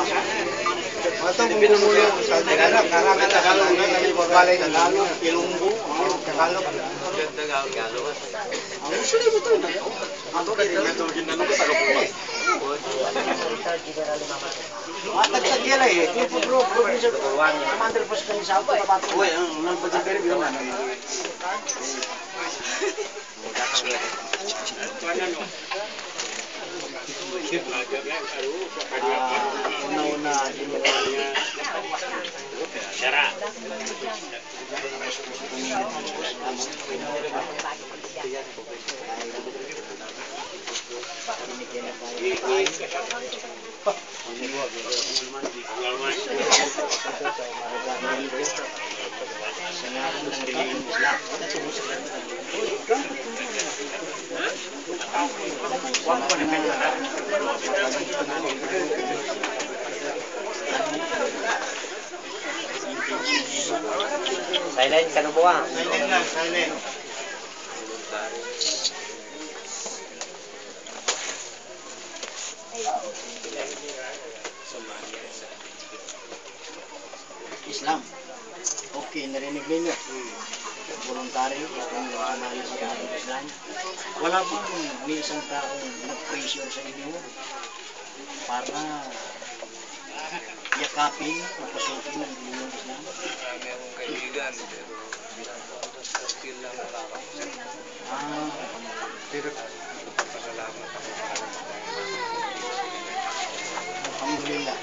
Ito kung binumulong sa Tagalog, karami Tagalog na, kami pagbalay Tagalog, Ilonggo, Tagalog. Ang gusto niyo ito, ato kayo nga ito, ginano ko, taga-puma. Matagtag yan eh. Kaya po bro, bro, minsan, commander pa sa kanya sa ako, napato. Uy, ang nagpagdagari, bilang ano warna di luarnya jarak Thank you. Silent ka na buwa. Silent lang, silent. Islam. Okay, narinig ninyo. Voluntary, kung sumali sa Islam. Wala bang may isang taong nag-pressure sa inyo para yakapin o pasukin ng yung Islam? Merong kaibigan, pero still lang wala. Ah, Pero pasalamat ako sa Alhamdulillah.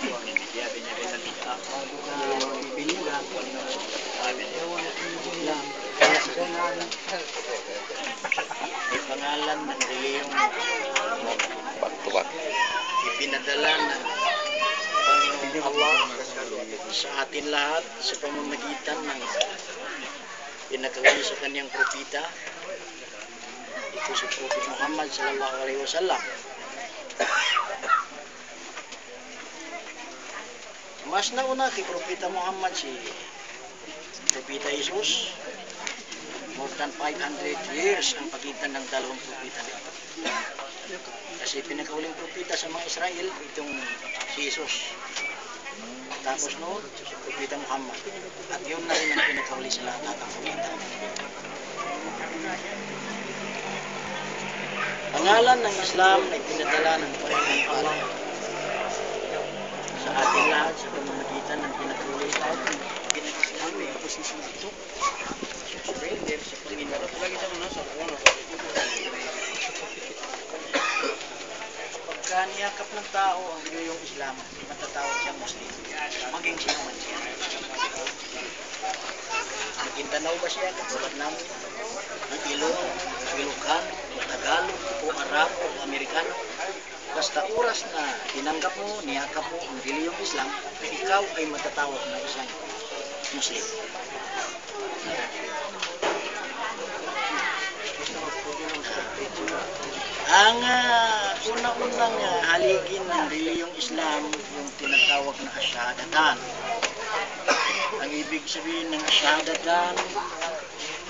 Sabi niya rin na bago ka pipiligan, sabi niya, wala kang Islam. Kaya siya na may pangalan ng reliyong ipinadala ng Allah sa atin lahat sa pamamagitan ng pinagawin sa kanyang propita ito si Prophet Muhammad sallallahu alaihi wasallam. Mas nauna kay Propeta Muhammad si Propeta Jesus. More than 500 years ang pagitan ng dalawang propeta nito. Kasi pinakahuling propeta sa mga Israel itong si Jesus tapos noon si Propeta Muhammad at yun na rin ang pinakahuli sa lahat ng propeta Pangalan ng Islam na pinadala ng Panginoong Allah sa ating lahat sa pamamagitan ng pinatuloy sa ating pinag-Islam ay posisyon ito. Surrender sa Panginoon. Lagi sa mga sa kuno. Pagka niyakap ng tao ang yung Islam, matatawag siyang Muslim. Maging sino man siya. Nagintanaw ba siya katulad namin? Ng Ilong, Ilocano, Tagalog, o Arab, o Amerikano? Basta oras na tinanggap mo, niyakap mo ang reliyong Islam, ikaw ay matatawag na isang Muslim. Ang ah, una-unang ah, haligin ng reliyong Islam, yung tinatawag na asyadatan. Ang ibig sabihin ng asyadatan,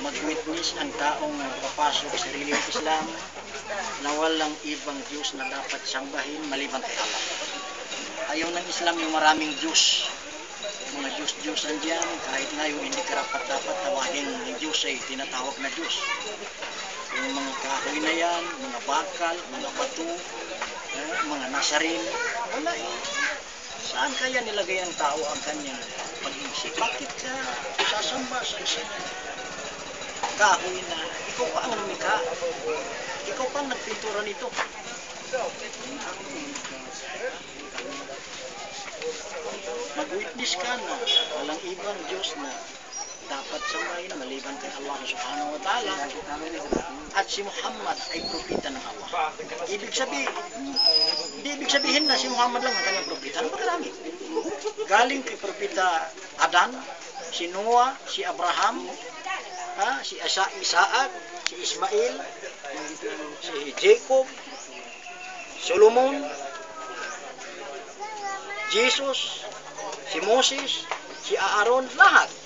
mag-witness ang taong papasok sa reliyong Islam na walang ibang Diyos na dapat sambahin maliban kay Allah. Ayaw ng Islam yung maraming Diyos. Mga Diyos-Diyosan dyan, kahit ngayon hindi karapat dapat tawagin ng Diyos ay tinatawag na Diyos. Yung mga kahoy na yan, mga bakal, mga bato, eh, mga nasarin, wala eh. Saan kaya nilagay ang tao ang kanyang pag-iisip? Bakit ka sasamba sa isang kahoy na ikaw pa ang lumikha? Ikaw pa ang nagpintura nito. Mag-witness ka na walang ibang Diyos na dapat sambahin maliban kay Allah subhanahu wa ta'ala at si Muhammad ay propita ng Allah. Ibig sabihin, hindi ibig sabihin na si Muhammad lang ang kanyang propita. Marami. Galing kay propita Adan, si Noah, si Abraham, ha, si Asa, Isaac, si Ismail, si Jacob, Solomon, Jesus, si Moses, si Aaron, lahat.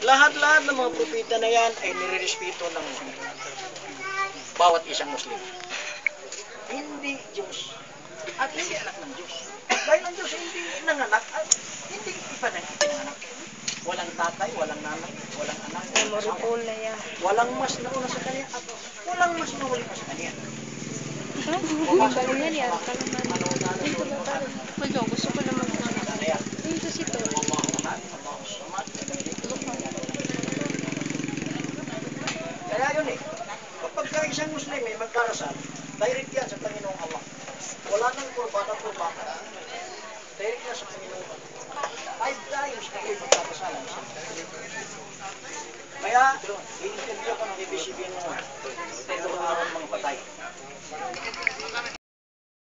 Lahat-lahat ng mga propita na yan ay nirerespeto ng bawat isang Muslim. Hindi Diyos at hindi anak ng Diyos. Dahil ang Diyos hindi nanganak at hindi ipinanganak. Walang tatay, walang nanay, walang anak, walang asawa. na yan. Walang mas nauna sa kanya at walang mas nawali pa sa kanya. Galing yan yan. Dito ba tayo? Wala, gusto ko naman Ano yan? Dito si to. Allah ahad, Allah samad, ang Muslim ay magkarasal, direct yan sa Panginoong Allah. Wala nang kurban at kurban. Direct yan sa Panginoong Allah. Five times na kayo magkarasal. Kaya, hindi ko ng ibig sabihin mo, ito ang mga patay.